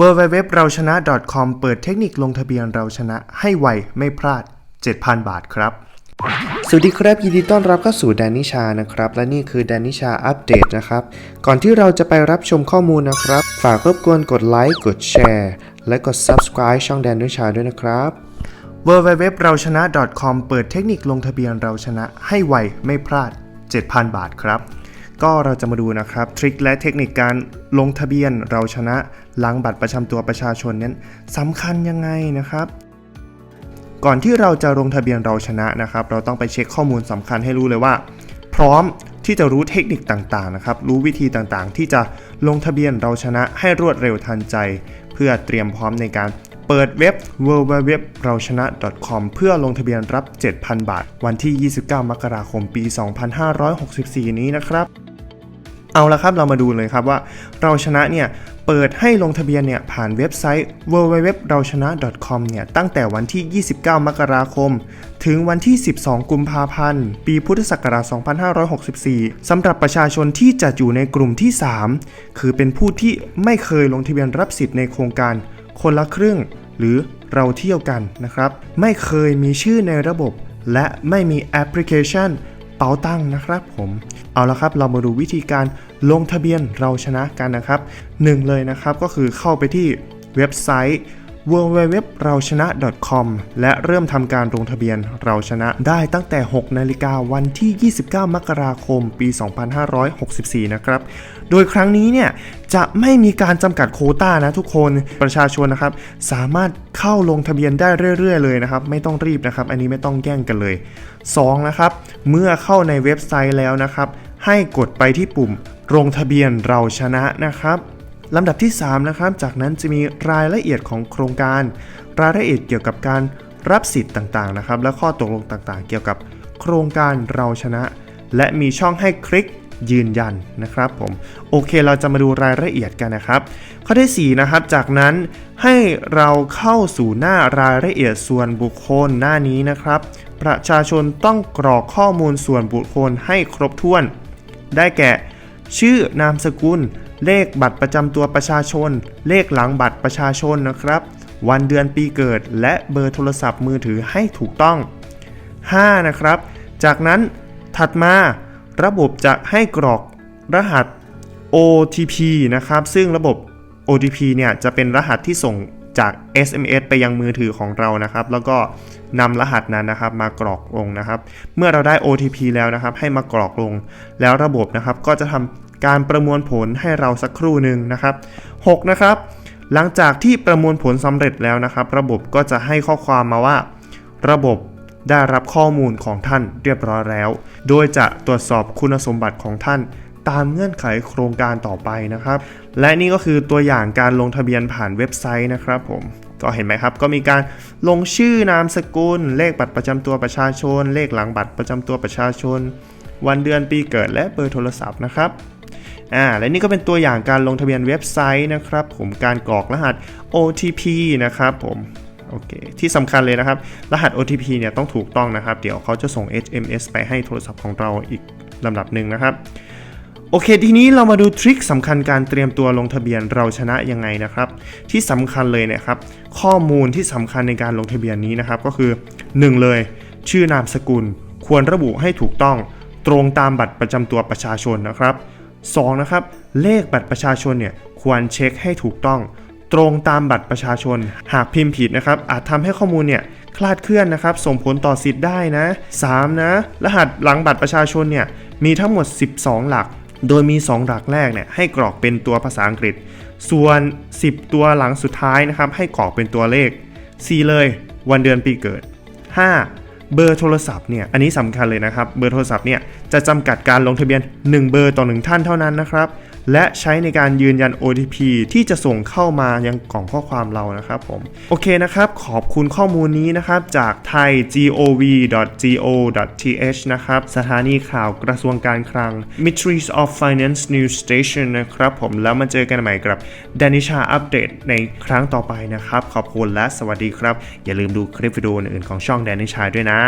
w w w เราชนะ .com เปิดเทคนิคลงทะเบียนเราชนะให้ไวไม่พลาด 7,000 บาทครับ สวัสดีครับ ยินดีต้อนรับเข้าสู่แดนนิชานะครับ และนี่คือแดนนิชาอัปเดตนะครับ ก่อนที่เราจะไปรับชมข้อมูลนะครับ ฝากรบกวนกดไลค์กดแชร์และกด subscribe ช่องแดนนิชาด้วยนะครับ w w w เราชนะ .com เปิดเทคนิคลงทะเบียนเราชนะให้ไวไม่พลาด 7,000 บาทครับ ก็เราจะมาดูนะครับทริคและเทคนิคการลงทะเบียนเราชนะ หลังบัตรประจำตัวประชาชนนั้นสำคัญยังไงนะครับ ก่อนที่เราจะลงทะเบียนเราชนะนะครับ เราต้องไปเช็คข้อมูลสำคัญให้รู้เลยว่า พร้อมที่จะรู้เทคนิคต่างๆนะครับ รู้วิธีต่างๆ ที่จะลงทะเบียนเราชนะให้รวดเร็วทันใจ เพื่อเตรียมพร้อมในการเปิดเว็บ www เราชนะ .com เพื่อลงทะเบียนรับ 7,000 บาท วันที่ 29 มกราคม ปี 2564 นี้นะครับ เอาละครับเรามาดูเลยครับว่าเราชนะเนี่ย เปิดให้ลงทะเบียนเนี่ยผ่านเว็บไซต์ www เราชนะ .com เนี่ยตั้งแต่วันที่ 29 มกราคม ถึงวันที่ 12 กุมภาพันธ์ ปีพุทธศักราช 2564 สำหรับประชาชนที่จะอยู่ในกลุ่มที่ 3 คือเป็นผู้ที่ไม่เคยลงทะเบียนรับสิทธิ์ในโครงการคนละครึ่ง หรือเราเที่ยวกันนะครับ ไม่เคยมีชื่อในระบบ และไม่มีแอปพลิเคชัน ป๋าตังนะครับผม เอาละครับเรามาดูวิธีการลงทะเบียนเราชนะกันนะครับหนึ่งเลยนะครับก็คือเข้าไปที่เว็บไซต์ www เราชนะ .com และเริ่มทำการลงทะเบียนเราชนะได้ตั้งแต่ 6 นาฬิกาวันที่ 29 มกราคม ปี 2564 นะครับ โดยครั้งนี้เนี่ยจะไม่มีการจำกัดโคต้านะทุกคนประชาชนนะครับ สามารถเข้าลงทะเบียนได้เรื่อย ๆ เลยนะครับ ไม่ต้องรีบนะครับ อันนี้ไม่ต้องแย่งกันเลย 2 นะครับ เมื่อเข้าในเว็บไซต์แล้วนะครับ ให้กดไปที่ปุ่มลงทะเบียนเราชนะนะครับ ลำดับที่3นะครับจากนั้นจะมีรายละเอียดของโครงการ รายละเอียดเกี่ยวกับการรับสิทธิ์ต่างๆนะครับ และข้อตกลงต่างๆ เกี่ยวกับโครงการเราชนะ และมีช่องให้คลิกยืนยันนะครับผมโอเคเราจะมาดูรายละเอียดกันนะครับ ข้อที่ 4 นะครับ จากนั้นให้เราเข้าสู่หน้ารายละเอียดส่วนบุคคลหน้านี้นะครับ ประชาชนต้องกรอกข้อมูลส่วนบุคคลให้ครบถ้วน ได้แก่ ชื่อนามสกุล เลขบัตรประจำตัวประชาชน เลขหลังบัตรประชาชนนะครับ วันเดือนปีเกิด และเบอร์โทรศัพท์มือถือให้ถูกต้อง 5 นะครับ จากนั้นถัดมาระบบจะให้กรอกรหัส OTP นะครับ ซึ่งระบบ OTP เนี่ยจะเป็นรหัสที่ส่งจาก SMS ไปยังมือถือของเรานะครับ แล้วก็นำรหัสนั้นนะครับมากรอกลงนะครับ เมื่อเราได้ OTP แล้วนะครับ ให้มากรอกลง แล้วระบบนะครับก็จะทำ การประมวลผลให้เราสักครู่หนึ่งนะครับ6นะครับ หลังจากที่ประมวลผลสำเร็จแล้วนะครับ ระบบก็จะให้ข้อความมาว่า ระบบได้รับข้อมูลของท่านเรียบร้อยแล้ว โดยจะตรวจสอบคุณสมบัติของท่านตามเงื่อนไขโครงการต่อไปนะครับ และนี่ก็คือตัวอย่างการลงทะเบียนผ่านเว็บไซต์นะครับผมก็เห็นไหมครับ ก็มีการลงชื่อนามสกุล เลขบัตรประจำตัวประชาชน เลขหลังบัตรประจำตัวประชาชน วันเดือนปีเกิดและเบอร์โทรศัพท์นะครับ อ่าและนี่ก็เป็นตัวอย่างการลงทะเบียนเว็บไซต์นะครับผมการกรอกรหัส OTP นะครับผมโอเคที่สำคัญเลยนะครับ รหัส OTP เนี่ยต้องถูกต้องนะครับ เดี๋ยวเขาจะส่ง SMS ไปให้โทรศัพท์ของเราอีกลำดับหนึ่งนะครับโอเค ทีนี้เรามาดูทริคสำคัญการเตรียมตัวลงทะเบียนเราชนะยังไงนะครับ ที่สำคัญเลยเนะครับ ข้อมูลที่สำคัญในการลงทะเบียนนี้นะครับ ก็คือ 1 เลย ชื่อนามสกุล ควรระบุให้ถูกต้องตรงตามบัตรประจำตัวประชาชนนะครับ 2 นะครับเลขบัตรประชาชนเนี่ยควรเช็คให้ถูกต้อง ตรงตามบัตรประชาชน หากพิมพ์ผิดนะครับอาจทำให้ข้อมูลเนี่ยคลาดเคลื่อนนะครับส่งผลต่อสิทธิ์ได้นะ 3 นะ รหัสหลังบัตรประชาชนเนี่ยมีทั้งหมด 12 หลัก โดยมี 2 หลักแรกเนี่ยให้กรอกเป็นตัวภาษาอังกฤษ ส่วน 10 ตัวหลังสุดท้ายนะครับให้กรอกเป็นตัวเลข 4 เลย วันเดือนปีเกิด 5 เบอร์โทรศัพท์เนี่ยอันนี้สำคัญเลยนะครับเบอร์โทรศัพท์เนี่ยจะจำกัดการลงทะเบียน 1 เบอร์ต่อ 1 ท่านเท่านั้นนะครับ และใช้ในการยืนยัน OTP ที่จะส่งเข้ามายังกล่องข้อความเรานะครับผม โอเคนะครับ ขอบคุณข้อมูลนี้นะครับ จากไทย gov.go.th นะครับ สถานีข่าวกระทรวงการคลัง Ministries of Finance News Station นะครับผม แล้วมาเจอกันใหม่กับดานิชาอัปเดตในครั้งต่อไปนะครับ ขอบคุณและสวัสดีครับ อย่าลืมดูคลิปวิดีโออื่นๆของช่องแดนิชาด้วยนะ